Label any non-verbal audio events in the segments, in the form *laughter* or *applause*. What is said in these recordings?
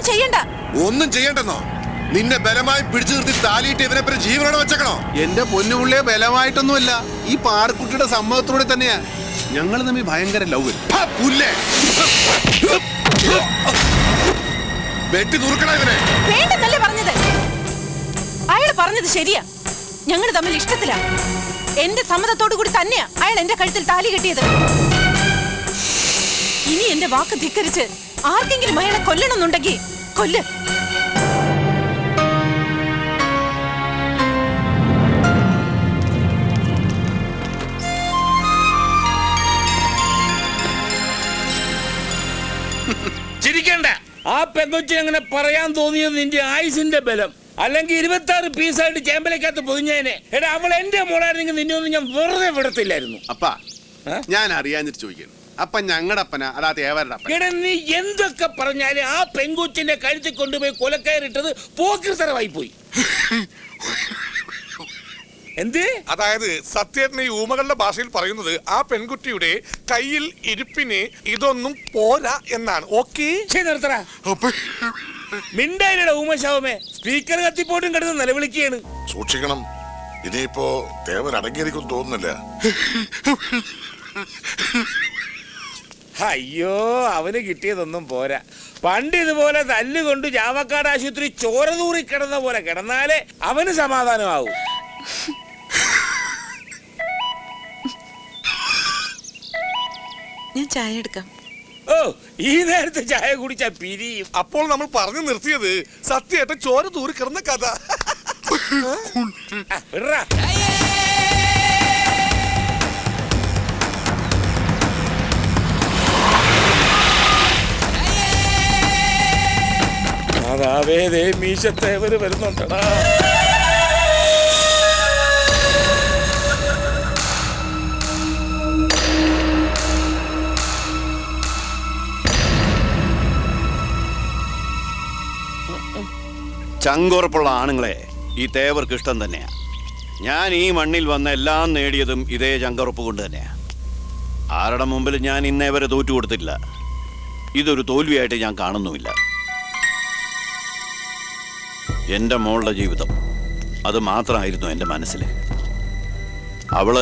ഒന്നും ചെയ്യണ്ട. ഒന്നും ചെയ്യണ്ടെന്നോ? നിന്നെ ബലമായി പിടിച്ചു നിർത്തി താലിയിട്ട് ഇവനെ പിന്നെ ജീവനോടെ വെച്ചേക്കണോ? എന്റെ പൊന്നുപുള്ളിയെ ബലമായിട്ടൊന്നുമല്ല ഈ പാറക്കുട്ടിയുടെ സമ്മതത്തോടെ തന്നെയാ. ഞങ്ങൾ തമ്മിൽ ഭയങ്കര ലവ് പുല്ലേ? വെട്ടി നുറുക്കണ ഇവനെ? വേണ്ടെന്നല്ലേ പറഞ്ഞത്? അയാൾ പറഞ്ഞത് ശരിയാ. ഞങ്ങൾ തമ്മിൽ ഇഷ്ടത്തിലാ. എന്റെ സമ്മതത്തോടു കൂടി തന്നെയാ അയാൾ എന്റെ കഴുത്തിൽ താലി കെട്ടിയത്. ഇനി എന്റെ വാക്ക് ധിക്കരിച്ച് ആർക്കെങ്കിലും അയാളെ കൊല്ലണമെന്നുണ്ടെങ്കിൽ കൊല്ല്. ചിരിക്കണ്ട. ആ പെങ്കൊച്ചി അങ്ങനെ പറയാൻ തോന്നിയത് നിന്റെ ആയുസിന്റെ ബലം. അല്ലെങ്കിൽ ഇരുപത്തി ആറ് പീസായിട്ട് ചേമ്പലക്കകത്ത് പൊതിഞ്ഞേനെ. എടാ അവൾ എന്റെ മോളായിരുന്നെങ്കിൽ നിന്നെ ഒന്നും ഞാൻ വെറുതെ വിടത്തില്ലായിരുന്നു. അപ്പാ ഞാൻ അറിയാഞ്ഞിട്ട് ചോദിക്കുന്നു. അപ്പ ഞങ്ങളുടെ അപ്പന അതാ തേവരുടെ അപ്പൻ എടാ നീ എന്തൊക്കെ പറഞ്ഞാലും ആ പെങ്കുച്ചിന്റെ കഴുത്തിൽ കൊണ്ടുപോയി കൊലക്കയറിട്ടത് പോക്കിർത്തരമായി പോയി എന്ത്? അതായത് സത്യേട്ടൻ ഈ ഊമകളുടെ ഭാഷയിൽ പറയുന്നത് ആ പെൺകുട്ടിയുടെ കയ്യിൽ ഇരിപ്പിന് ഇതൊന്നും പോരാ എന്നാണ്. ഓക്കെ? നിർത്തറ ഊമശാവമേ. സ്പീക്കർ കത്തിപ്പോട്ടും കിടന്ന് നിലവിളിക്കുകയാണ്. സൂക്ഷിക്കണം. ഇനിയിപ്പോ ദേവൻ അടങ്ങിയിരിക്കും തോന്നുന്നില്ല. *laughs* അയ്യോ അവന് കിട്ടിയതൊന്നും പോരാ. പണ്ട് ഇതുപോലെ തല്ലുകൊണ്ട് ജാവക്കാട് ആശുപത്രി ചോര തൂറി കിടന്ന പോലെ കിടന്നാലേ അവന് സമാധാനമാവൂ. ഞാൻ ചായ എടുക്കാം. ഓ ഈ നേരത്തെ ചായ കുടിച്ചാ പിരിയും. അപ്പോൾ നമ്മൾ പറഞ്ഞു നിർത്തിയത് സത്യമായിട്ട് ചോര തൂറി കിടന്ന കഥ. ആ, മാതാവേ ദേ വരുന്നുണ്ടടാ. ചങ്കുറപ്പുള്ള ആണുങ്ങളെ ഈ തേവർക്ക് ഇഷ്ടം തന്നെയാ. ഞാൻ ഈ മണ്ണിൽ വന്ന എല്ലാം നേടിയതും ഇതേ ചങ്കുറപ്പ് കൊണ്ട് തന്നെയാ. ആരുടെ മുമ്പിൽ ഞാൻ ഇന്നേ വരെ കൊടുത്തില്ല ഇതൊരു തോൽവിയായിട്ട് ഞാൻ കാണുന്നുമില്ല. എന്റെ മോളുടെ ജീവിതം. അത് മാത്രമായിരുന്നു എന്റെ മനസ്സിൽ അവൾ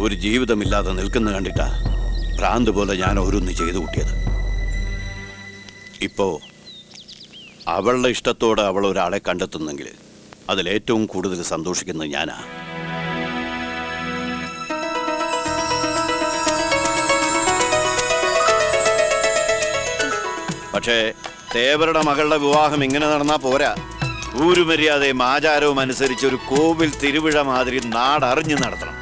ഒരു ജീവിതമില്ലാതെ നിൽക്കുന്ന കണ്ടിട്ടാ ഭ്രാന്ത് പോലെ ഞാൻ ഓരോന്ന് ചെയ്തു കൂട്ടിയത്. ഇപ്പോ അവളുടെ ഇഷ്ടത്തോടെ അവൾ ഒരാളെ കണ്ടെത്തുന്നെങ്കിൽ അതിലേറ്റവും കൂടുതൽ സന്തോഷിക്കുന്നത് ഞാനാ. പക്ഷേ തേവരുടെ മകളുടെ വിവാഹം ഇങ്ങനെ നടന്നാ പോരാ. ഊരുമര്യാദയും ആചാരവും അനുസരിച്ച് ഒരു കോവിൽ തിരുവിഴ മാതിരി നാടറിഞ്ഞു നടത്തണം.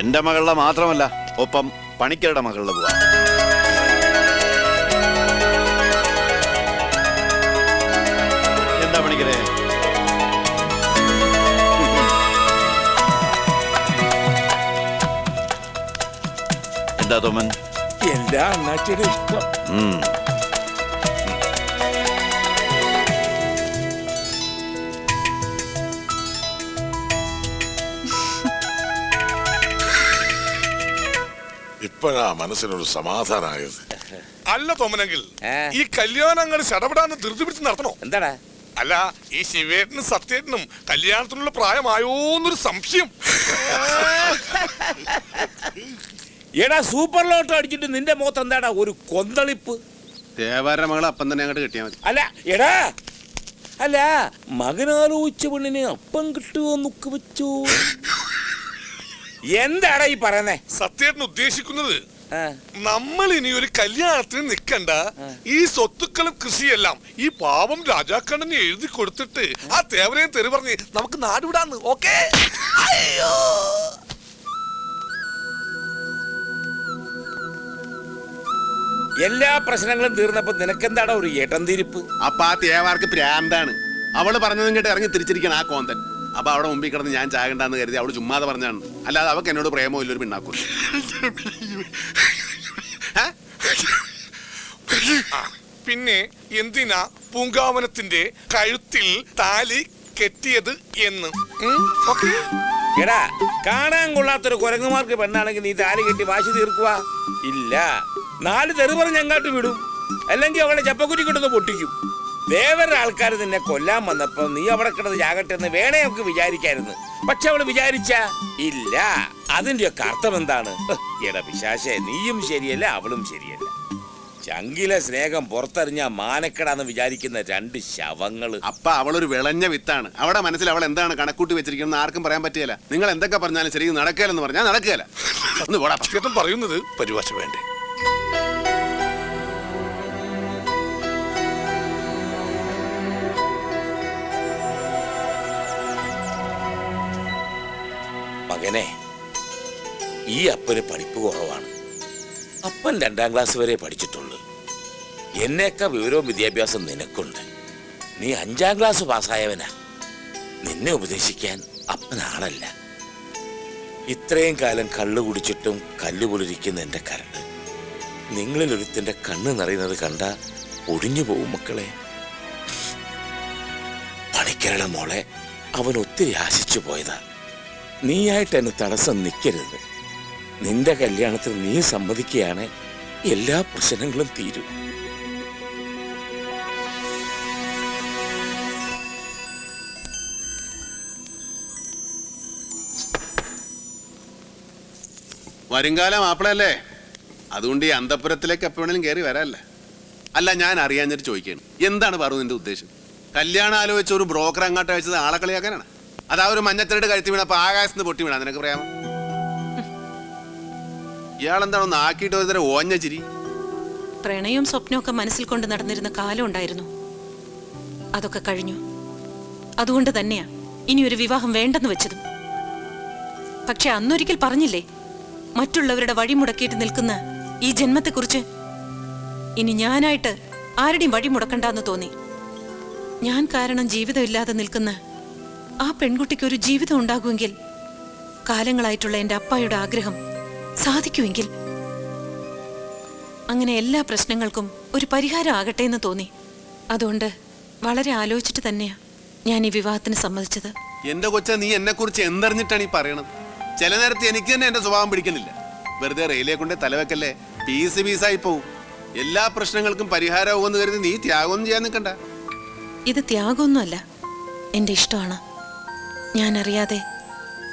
എന്റെ മകളുടെ മാത്രമല്ല ഒപ്പം പണിക്കരുടെ മകളുടെ വിവാഹം. എന്താ പണിക്കരെ? എന്താ തോമൻ? എല്ലാ അണ്ണാച്ചിയുടെ ഇഷ്ടം. ഇപ്പോഴാ മനസ്സിനൊരു സമാധാനമായത് അല്ല തോമനെങ്കിൽ? ഈ കല്യാണങ്ങൾ ചടപടാന്ന് ധൃതി പിടിച്ച് നടത്തണോ? എന്താടാ? അല്ല ഈ ശിവേട്ടനും സത്യേട്ടനും കല്യാണത്തിനുള്ള പ്രായമായോന്നൊരു സംശയം. എടാ സൂപ്പർ ലോട്ടോ അടിച്ചിട്ട് നിന്റെ മുഖത്ത് എന്താടാ ഒരു കൊന്തളിപ്പ്? ദേവാരുടെ മകൾ അപ്പം തന്നെ അങ്ങോട്ട് കിട്ടിയാൽ മതി. അല്ല എടാ അല്ല മകനാലോചിച്ച പെണ്ണിനെ അപ്പം കിട്ടുമോ നോക്ക് വെച്ചു. എന്താടാ ഈ പറയുന്നേ? സത്യേട്ടൻ ഉദ്ദേശിക്കുന്നത് നമ്മൾ ഇനി ഒരു കല്യാണത്തിന് നിൽക്കണ്ട ഈ സ്വത്തുക്കളും കൃഷിയെല്ലാം ഈ പാവം രാജാക്കണ്ണന് എഴുതി കൊടുത്തിട്ട് ആ തേവരെയും തെറി പറഞ്ഞ് നമുക്ക് നാടുവിടാന്ന് ഓക്കേ? അയ്യോ! എല്ലാ പ്രശ്നങ്ങളും തീർന്നപ്പോ നിനക്കെന്താടാ ഒരു ഏട്ടം തിരിപ്പ്? അപ്പൊ ആ തേവാർക്ക് പ്രാന്താണ്. അവൾ പറഞ്ഞതും കേട്ട് ഇറങ്ങി തിരിച്ചിരിക്കണം ആ കോന്തൻ. അപ്പൊ അവിടെ മുമ്പിൽ കിടന്ന് ഞാൻ ചാകണ്ടെന്ന് കരുതി അവൾ ചുമ്മാതെ പറഞ്ഞാണ്. അല്ലാതെ അവക്ക് എന്നോട് പ്രേമോ ഇല്ലൊരു പിണ്ണാക്കും പിന്നെ എന്തിനാ പൂങ്കാവനത്തിന്റെ കഴുത്തിൽ താലി കെട്ടിയത് എന്ന്? ഓക്കേ. എടാ കാണാൻ കൊള്ളാത്തൊരു കുരങ്ങുമാർക്ക് പെണ്ണാണെങ്കിൽ നീ താലി കെട്ടി വാശി തീർക്കുക ഇല്ല. നാല് തെറി പറഞ്ഞ് അങ്ങാട്ട് വിടും. അല്ലെങ്കിൽ അവളെ ചപ്പക്കുറ്റി കിട്ടുന്ന പൊട്ടിക്കും. വേറെ ആൾക്കാർ നിന്നെ കൊല്ലാൻ വന്നപ്പോ നീ അവിടെ കിടന്ന് ചാകട്ടെ എന്ന് വേണേ നമുക്ക് വിചാരിക്കായിരുന്നു. പക്ഷെ അവൾ വിചാരിച്ച ഇല്ല അതിന്റെയൊക്കെ അർത്ഥം എന്താണ്? എടാ പിശാശെ നീയും ശരിയല്ല അവളും ശരിയല്ല. ചങ്കിലെ സ്നേഹം പുറത്തെറിഞ്ഞ മാനക്കടാന്ന് വിചാരിക്കുന്ന രണ്ട് ശവങ്ങൾ. അപ്പ അവളൊരു വിളഞ്ഞ വിത്താണ്. അവിടെ മനസ്സിൽ അവൾ എന്താണ് കണക്കൂട്ടി വെച്ചിരിക്കുന്നത് ആർക്കും പറയാൻ പറ്റിയല്ല നിങ്ങൾ എന്തൊക്കെ പറഞ്ഞാലും ശരി നടക്കുകയെന്ന് പറഞ്ഞാൽ നടക്കുകയല്ല. പറയുന്നത്? പരിഭാഷ വേണ്ടേ. മകനെ ഈ അപ്പന് പഠിപ്പ് കുറവാണ്. അപ്പൻ രണ്ടാം ക്ലാസ് വരെ പഠിച്ചിട്ടുള്ളൂ എന്നേക്കാ വിവരവും വിദ്യാഭ്യാസം നിനക്കുണ്ട്. നീ അഞ്ചാം ക്ലാസ് പാസ്സായവനാ. നിന്നെ ഉപദേശിക്കാൻ അപ്പനാളല്ല. ഇത്രയും കാലം കള്ളു കുടിച്ചിട്ടും കല്ല് പുലരിക്കുന്ന എന്റെ കരട്. നിങ്ങളിൽ ഒരുത്തിന്റെ കണ്ണ് നിറയുന്നത് കണ്ട ഒടിഞ്ഞു പോകും മക്കളെ. പണിക്കരുടെ മോളെ അവൻ ഒത്തിരി ആശിച്ചു പോയതാ. നീയായിട്ട് എന്നെ തടസ്സം നിൽക്കരുത് നിന്റെ കല്യാണത്തിന് നീ സമ്മതിക്കുകയാണ് എല്ലാ പ്രശ്നങ്ങളും തീരും. വരുംകാലം ആപ്പിളല്ലേ അതുകൊണ്ട് ഈ അന്തപുരത്തിലേക്ക് എപ്പോഴെങ്കിലും കയറി വരാല്ലേ? അല്ല ഞാൻ അറിയാഞ്ഞിട്ട് ചോദിക്കുകയാണ് എന്താണ് പറഞ്ഞു നിന്റെ ഉദ്ദേശം? കല്യാണം ആലോചിച്ച ഒരു ബ്രോക്കർ അങ്ങോട്ട് അയച്ചത് ആളെ കളിയാക്കാനാണ്? അതാ ഒരു മഞ്ഞത്തിരട്ട് കഴുത്തി വീണപ്പോ ആകാശത്ത് പൊട്ടി വീണ നിനക്ക് പറയാമോ? ഇയാളെന്താണ് ഒന്ന് ആക്കിയിട്ട് ഒരു ഓഞ്ഞ ചിരി? പ്രണയവും സ്വപ്നവും മനസ്സിൽ കൊണ്ട് നടന്നിരുന്ന കാലം ഉണ്ടായിരുന്നു. അതൊക്കെ കഴിഞ്ഞു. അതുകൊണ്ട് തന്നെയാ ഇനി ഒരു വിവാഹം വേണ്ടെന്ന് വെച്ചതും. പക്ഷെ അന്നൊരിക്കൽ പറഞ്ഞില്ലേ മറ്റുള്ളവരുടെ വഴി മുടക്കിയിട്ട് നിൽക്കുന്ന ഈ ജന്മത്തെക്കുറിച്ച്? ഇനി ഞാനായിട്ട് ആരുടെയും വഴി മുടക്കണ്ടെന്ന് തോന്നി. ഞാൻ കാരണം ജീവിതമില്ലാതെ നിൽക്കുന്ന ആ പെൺകുട്ടിക്ക് ഒരു ജീവിതം ഉണ്ടാകുമെങ്കിൽ കാലങ്ങളായിട്ടുള്ള എന്റെ അപ്പായുടെ ആഗ്രഹം സാധിക്കുമെങ്കിൽ അങ്ങനെ എല്ലാ പ്രശ്നങ്ങൾക്കും ഒരു പരിഹാരം ആകട്ടെ എന്ന് തോന്നി. അതുകൊണ്ട് വളരെ ആലോചിച്ചിട്ട് തന്നെയാ ഞാൻ ഈ വിവാഹത്തിന് സമ്മതിച്ചത്. എന്റെ കൊച്ച നീ എന്നെ കുറിച്ച് എന്തറിഞ്ഞിട്ടാണ് ഈ പറയണത്? ചില നേരത്തെ എനിക്ക് തന്നെ എന്റെ സ്വഭാവം പിടിക്കുന്നില്ല. വെറുതെ റെയിലേ കൊണ്ട് തലവെക്കല്ലേ? പീസ് പീസായി പോവും. എല്ലാ പ്രശ്നങ്ങൾക്കും പരിഹാരമാകുമെന്ന് കരുതി നീ ത്യാഗമൊന്നും ചെയ്യാൻ നിൽക്കണ്ട. ഇത് ത്യാഗമൊന്നുമല്ല. എന്റെ ഇഷ്ടമാണ്. ഞാൻ അറിയാതെ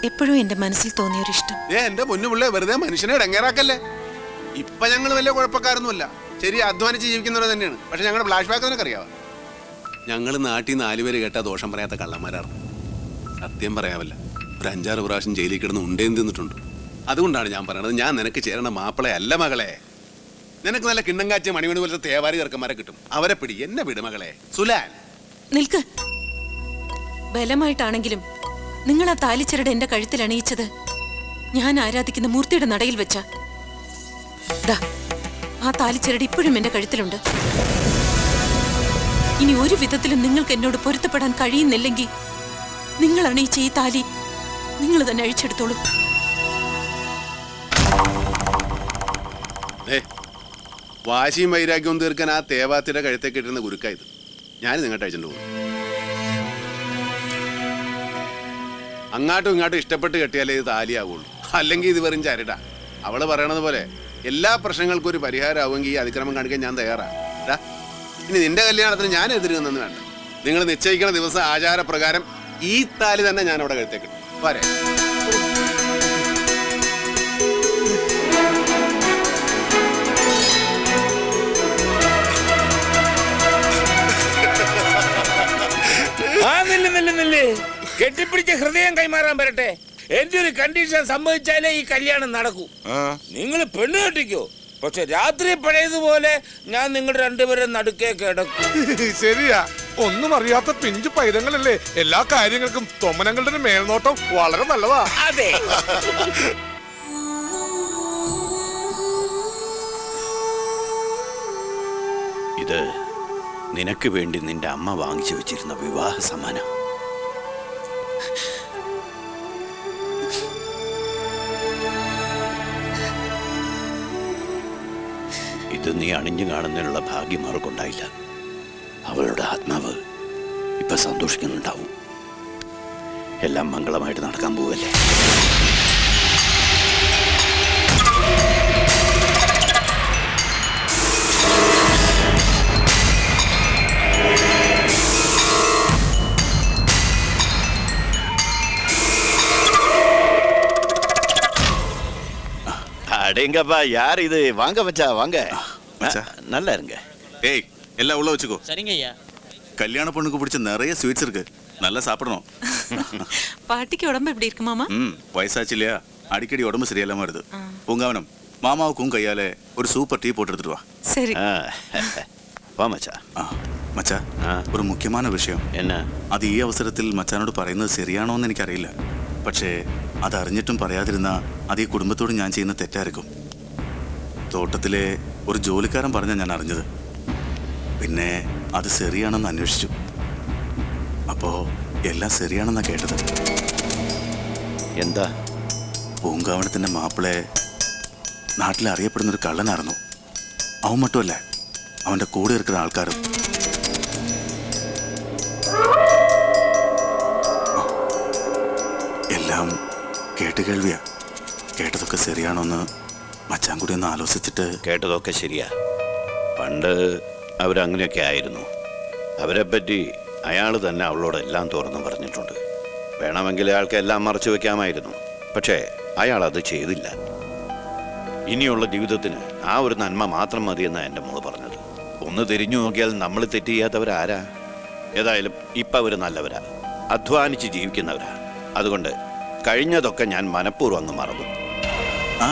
എപ്പോഴും എന്റെ മനസ്സിൽ തോന്നിയൊരു ഇഷ്ടം ഏ എന്റെ പൊന്നുപിള്ളേ വെറുതെ മനുഷ്യനെ ഇടങ്ങേറാക്കല്ലേ? ഇപ്പൊ ഞങ്ങൾ വലിയ കുഴപ്പക്കാരൊന്നുമല്ല. ശരി അധ്വാനിച്ച് ജീവിക്കുന്നവരെ തന്നെയാണ്. പക്ഷെ ഞങ്ങളുടെ ഫ്ലാഷ് ബാക്ക് നിനക്ക് അറിയാവോ? ഞങ്ങൾ നാട്ടിൽ നിന്ന് നാലുപേര് കേട്ട ദോഷം പറയാത്ത കള്ളന്മാരാണ്. സത്യം പറയാവല്ല. ഒരു അഞ്ചാറ് പ്രാവശ്യം ജയിലിൽ കിടന്ന് ഉണ്ടേന്ന് തിന്നിട്ടുണ്ട്. അതുകൊണ്ടാണ് ഞാൻ പറയുന്നത് ഞാൻ നിനക്ക് ചേരണ മാപ്പിളെ അല്ല മകളെ. നിനക്ക് നല്ല കിണ്ണം കാറ്റിയ മണിമണി പോലത്തെ തേവാരി ചെറുക്കന്മാരെ കിട്ടും. അവരെ പിടി. എന്നെ വിട് മകളെ. സുലാൻ. നിൽക്ക്. ബലമായിട്ടാണെങ്കിലും നിങ്ങൾ ആ താലിച്ചരട് എന്റെ കഴുത്തിൽ അണിയിച്ചത്? ഞാൻ ആരാധിക്കുന്ന മൂർത്തിയുടെ നടയിൽ വെച്ച. ആ താലിച്ചരട് ഇപ്പോഴും എന്റെ കഴുത്തിലുണ്ട്. ഇനി ഒരു വിധത്തിലും നിങ്ങൾക്ക് എന്നോട് പൊരുത്തപ്പെടാൻ കഴിയുന്നില്ലെങ്കിൽ നിങ്ങൾ അണിയിച്ച ഈ താലി നിങ്ങൾ തന്നെ അഴിച്ചെടുത്തോളൂ. വാശിയും വൈരാഗ്യവും തീർക്കാൻ ആ തേവാത്തിയുടെ കഴുത്തേക്കിട്ടിരുന്ന ഗുരുക്കായത് ഞാൻ നിങ്ങളുടെ അയച്ചിട്ടുണ്ട് പോകും അങ്ങാട്ടും ഇങ്ങോട്ടും ഇഷ്ടപ്പെട്ട് കെട്ടിയാലേ ഇത് താലിയാവുള്ളൂ. അല്ലെങ്കിൽ ഇത് വെറും ചരട. അവൾ പറയണത് പോലെ എല്ലാ പ്രശ്നങ്ങൾക്കും ഒരു പരിഹാരമാവുമെങ്കിൽ ഈ അതിക്രമം കാണിക്കാൻ ഞാൻ തയ്യാറാണ് ഇനി നിന്റെ കല്യാണത്തിന് ഞാൻ എതിര് നിന്നെന്ന് വേണ്ട. നിങ്ങൾ നിശ്ചയിക്കുന്ന ദിവസം ആചാരപ്രകാരം ഈ താലി തന്നെ ഞാൻ അവിടെ കഴുത്തേക്കിട്ടു പോരെ. കെട്ടിപ്പിടിച്ച ഹൃദയം കൈമാറാൻ വരട്ടെ. എന്റെ ഒരു കണ്ടീഷൻ സംഭവിച്ചാലേ ഈ കല്യാണം നടക്കൂ. നിങ്ങൾ പെണ്ണ് കെട്ടിക്കോ. പക്ഷെ രാത്രി പഴയതുപോലെ ഞാൻ നിങ്ങൾ രണ്ടുപേരും നടുക്കേ കിടക്കും. *laughs* ശരിയാ. ഒന്നും അറിയാത്ത പിഞ്ചു പൈതങ്ങളല്ലേ. എല്ലാ കാര്യങ്ങൾക്കും തൊമ്മനങ്ങളുടെ മേൽനോട്ടം വളരെ നല്ലതാ. അതെ. ഇത് നിനക്ക് വേണ്ടി നിന്റെ അമ്മ വാങ്ങിച്ചു വെച്ചിരുന്ന വിവാഹ സമ്മാനം. ഇത് നീ അണിഞ്ഞു കാണുന്നതിനുള്ള ഭാഗ്യം അവർക്കുണ്ടായില്ല. അവളുടെ ആത്മാവ് ഇപ്പൊ സന്തോഷിക്കുന്നുണ്ടാവും. എല്ലാം മംഗളമായിട്ട് നടക്കാൻ പോവല്ലേ? அடேங்கப்பா யார் இது? வாங்க மச்சா வாங்க. நல்லா இருங்க. ஏய் எல்லாம் உள்ள வச்சுக்கோ. சரிங்க ஐயா. கல்யாண பொண்ணுக்கு பிடிச்ச நிறைய ஸ்வீட்ஸ் இருக்கு. நல்லா சாப்பிடணும். பாட்டிக்கு உடம்பு எப்படி இருக்குமா ம் வயசாச்சு இல்லையா? அடிக்கடி உடம்பு சரியில்லாம வருது. பூங்காவனம் அவனம் மாமாவுக்கும் கையால ஒரு சூப்பர் டீ போட்டு எடுத்துட்டு வா. சரி. வா மச்சா. മച്ചാ ஒரு முக்கியமான விஷயம். என்ன? அது ഈ அவசரத்தில் மச்சானோடு പറയുന്നത് சரியானோன்னு എന്ന് എനിക്കറിയില്ല പക്ഷേ അതറിഞ്ഞിട്ടും പറയാതിരുന്ന അത് ഈ കുടുംബത്തോട് ഞാൻ ചെയ്യുന്ന തെറ്റായിരിക്കും. തോട്ടത്തിലെ ഒരു ജോലിക്കാരൻ പറഞ്ഞ ഞാൻ അറിഞ്ഞത്. പിന്നെ അത് ശരിയാണെന്ന് അന്വേഷിച്ചു. അപ്പോ എല്ലാം ശരിയാണെന്നാ കേട്ടത്. എന്താ? പൂങ്കാവണത്തിന്റെ മാപ്പിളെ നാട്ടിൽ അറിയപ്പെടുന്ന ഒരു കള്ളനായിരുന്നു. അവൻ മറ്റുമല്ല അവന്റെ കൂടെ ഇരിക്കുന്ന ആൾക്കാരും. കേട്ടുകേൾവിയാ കേട്ടതൊക്കെ ശരിയാണോന്ന് മച്ചാൻ കൂടി ഒന്ന് ആലോചിച്ചിട്ട് കേട്ടതൊക്കെ ശരിയാ. പണ്ട് അവരങ്ങനെയൊക്കെ ആയിരുന്നു. അവരെ പറ്റി അയാൾ തന്നെ അവളോട് എല്ലാം തുറന്നു പറഞ്ഞിട്ടുണ്ട്. വേണമെങ്കിൽ അയാൾക്ക് എല്ലാം മറച്ചു വെക്കാമായിരുന്നു. പക്ഷേ അയാൾ അത് ചെയ്തില്ല. ഇനിയുള്ള ജീവിതത്തിന് ആ ഒരു നന്മ മാത്രം മതിയെന്നാണ് എന്റെ മോൾ പറഞ്ഞത്. ഒന്ന് തിരിഞ്ഞു നോക്കിയാൽ നമ്മൾ തെറ്റ് ചെയ്യാത്തവരാരാ? ഏതായാലും ഇപ്പം അവർ നല്ലവരാ. അധ്വാനിച്ച് ജീവിക്കുന്നവരാ. അതുകൊണ്ട് കഴിഞ്ഞതൊക്കെ ഞാൻ മനഃപൂർവം അങ്ങ് മറന്നു. ആ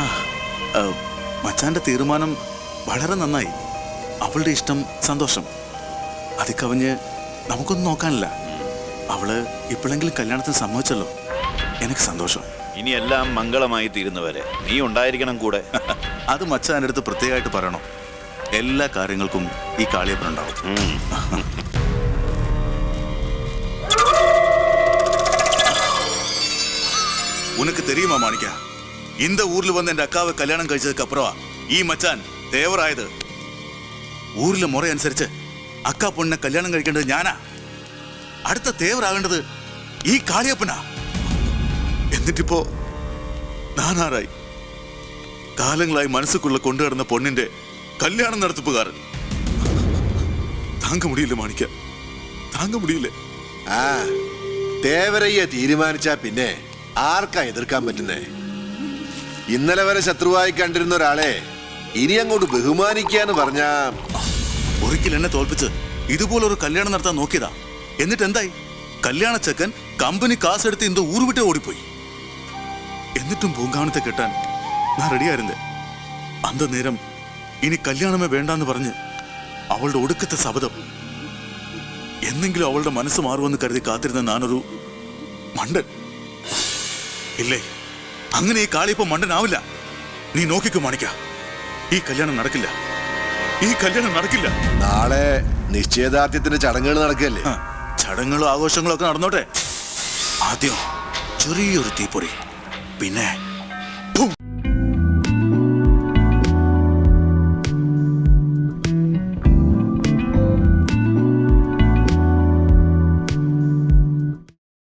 മച്ചാന്റെ തീരുമാനം വളരെ നന്നായി. അവളുടെ ഇഷ്ടം സന്തോഷം. അത് കവിഞ്ഞ് നമുക്കൊന്നും നോക്കാനില്ല. അവൾ ഇപ്പോഴെങ്കിലും കല്യാണത്തിന് സമ്മതിച്ചല്ലോ. എനിക്ക് സന്തോഷം. ഇനി എല്ലാം മംഗളമായി തീരുന്നവരെ. നീ ഉണ്ടായിരിക്കണം കൂടെ. അത് മച്ചാന്റെ അടുത്ത് പ്രത്യേകമായിട്ട് പറയണം. എല്ലാ കാര്യങ്ങൾക്കും ഈ കാളിയപ്പനുണ്ടാവും. உனக்கு தெரியுமா மாணிக்கா இந்த ஊர்ல வந்து என் அக்காவை கல்யாணம் கழிச்சதுக்கு அப்புறம் ஈ மச்சான் தேவராயது ഊരിലെ മുറ അനുസരിച്ച് അക്കാ പൊണ്ണിനെ കല്യാണം കഴിക്കേണ്ടത് ഞാനാ. അടുത്ത തേവറാകേണ്ടത് ഈ കാളിയപ്പനാ. എന്നിട്ടിപ്പോ നാനാറായി. കാലങ്ങളായി മനസ്സുക്കുള്ള കൊണ്ടുവരുന്ന പൊണ്ണിന്റെ കല്യാണം നടത്തിപ്പുകാരൻ. താങ്ക മുടിയില്ല മാണിക്ക താങ്ക മുടിയില്ല? ആ തേവരയ്യ തീരുമാനിച്ചാ പിന്നെ ആർക്കാ എതിർക്കാൻ പറ്റുന്നേ? ഇന്നലെ വരെ ശത്രുവായി കണ്ടിരുന്ന ഒരാളെ ഇനി അങ്ങോട്ട് ബഹുമാനിക്കാന്ന് പറഞ്ഞ ഒരിക്കൽ എന്നെ തോൽപ്പിച്ച് ഇതുപോലെ ഒരു കല്യാണം നടത്താൻ നോക്കിയതാ. എന്നിട്ട് എന്തായി കല്യാണ ചെക്കൻ കമ്പനി കാസെടുത്ത് ഇന്ന് ഊർ വിട്ടേ ഓടിപ്പോയി. എന്നിട്ടും പൂങ്കാണത്തെ കെട്ടാൻ ഞാൻ റെഡിയായിരുന്നേ. അന്ത നേരം ഇനി കല്യാണമേ വേണ്ടാന്ന് പറഞ്ഞ് അവളുടെ ഒടുക്കത്തെ ശബദം എന്നെങ്കിലും അവളുടെ മനസ്സ് മാറുമെന്ന് കരുതി കാത്തിരുന്ന ഞാനൊരു മണ്ടൻ. ഇല്ലേ? അങ്ങനെ ഈ കാളിയപ്പം മണ്ടനാവില്ല. നീ നോക്കിക്കു മാണിക്ക. ഈ കല്യാണം നടക്കില്ല. ഈ കല്യാണം നടക്കില്ല. നാളെ നിശ്ചയദാർഢ്യത്തിന്റെ ചടങ്ങുകൾ നടക്കുകയല്ലേ? ആ, ചടങ്ങുകളും ആഘോഷങ്ങളും ഒക്കെ നടന്നോട്ടെ? ആദ്യം ചെറിയൊരു തീപ്പൊരി. പിന്നെ